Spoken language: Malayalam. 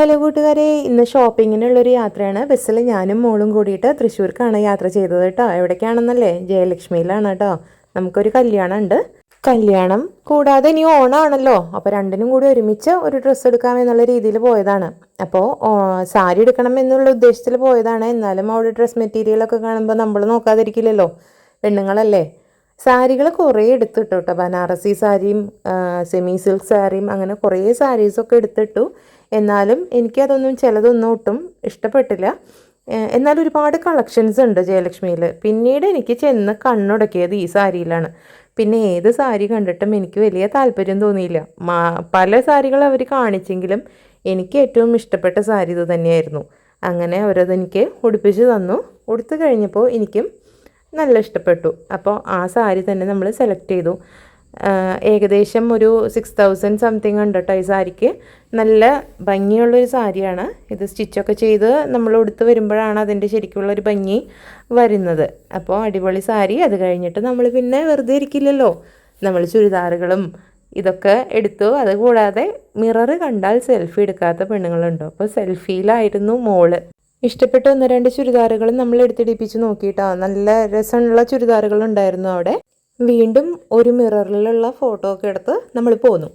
ഹലോ കൂട്ടുകാരെ ഇന്ന് ഷോപ്പിങ്ങിനുള്ളൊരു യാത്രയാണ്. ബസ്സിൽ ഞാനും മോളും കൂടിയിട്ട് തൃശ്ശൂർക്കാണ് യാത്ര ചെയ്തത് കേട്ടോ. എവിടേക്കാണെന്നല്ലേ? ജയലക്ഷ്മിയിലാണ് കേട്ടോ. നമുക്കൊരു കല്യാണം ഉണ്ട് കല്യാണം കൂടാതെ ഇനി ഓണാണല്ലോ അപ്പോൾ രണ്ടിനും കൂടി ഒരുമിച്ച് ഒരു ഡ്രസ്സ് എടുക്കാമെന്നുള്ള രീതിയിൽ പോയതാണ്. അപ്പോൾ സാരി എടുക്കണം എന്നുള്ള ഉദ്ദേശത്തിൽ പോയതാണ്. എന്നാലും അവിടെ ഡ്രസ് മെറ്റീരിയലൊക്കെ കാണുമ്പോൾ നമ്മൾ നോക്കാതിരിക്കില്ലല്ലോ. പെണ്ണുങ്ങളല്ലേ. സാരികൾ കുറേ എടുത്തിട്ടു കേട്ടോ ബനാറസി സാരിയും സെമി സിൽക്ക് സാരിയും അങ്ങനെ കുറേ സാരീസൊക്കെ എടുത്തിട്ടു. എന്നാലും എനിക്കതൊന്നും ചിലതൊന്നും ഒട്ടും ഇഷ്ടപ്പെട്ടില്ല. എന്നാൽ ഒരുപാട് കളക്ഷൻസ് ഉണ്ട് ജയലക്ഷ്മിയിൽ. പിന്നീട് എനിക്ക് ചെന്ന് കണ്ണുടക്കിയത് ഈ സാരിയിലാണ്. പിന്നെ ഏത് സാരി കണ്ടിട്ടും എനിക്ക് വലിയ താല്പര്യം തോന്നിയില്ല. പല സാരികൾ അവർ കാണിച്ചെങ്കിലും എനിക്ക് ഏറ്റവും ഇഷ്ടപ്പെട്ട സാരി ഇത് തന്നെയായിരുന്നു. അങ്ങനെ അവരതെനിക്ക് ഉടുപ്പിച്ച് തന്നു. ഉടുത്തു കഴിഞ്ഞപ്പോൾ എനിക്കും നല്ല ഇഷ്ടപ്പെട്ടു. അപ്പോൾ ആ സാരി തന്നെ നമ്മൾ സെലക്ട് ചെയ്തു. ഏകദേശം ഒരു സിക്സ് തൗസൻഡ് സംതിങ് ഉണ്ട് കേട്ടോ ഈ സാരിക്ക്. നല്ല ഭംഗിയുള്ളൊരു സാരിയാണ്. ഇത് സ്റ്റിച്ചൊക്കെ ചെയ്ത് നമ്മൾ ഉടുത്ത് വരുമ്പോഴാണ് അതിന്റെ ശരിക്കുള്ളൊരു ഭംഗി വരുന്നത്. അപ്പോൾ അടിപൊളി സാരി. അത് കഴിഞ്ഞിട്ട് നമ്മൾ പിന്നെ വെറുതെ ഇരിക്കില്ലല്ലോ. നമ്മൾ ചുരിദാറുകളും ഇതൊക്കെ എടുത്തു. അതുകൂടാതെ മിറർ കണ്ടാൽ സെൽഫി എടുക്കാത്ത പെണ്ണുങ്ങളുണ്ടോ. അപ്പോൾ സെൽഫിയിലായിരുന്നു മോൾ. ഇഷ്ടപ്പെട്ട ഒന്ന് രണ്ട് ചുരിദാറുകൾ നമ്മൾ എടുത്തിടിപ്പിച്ച് നോക്കിയിട്ടോ. നല്ല രസമുള്ള ചുരിദാറുകൾ ഉണ്ടായിരുന്നു അവിടെ. വീണ്ടും ഒരു മിററിലുള്ള ഫോട്ടോ ഒക്കെ എടുത്ത് നമ്മൾ പോന്നു.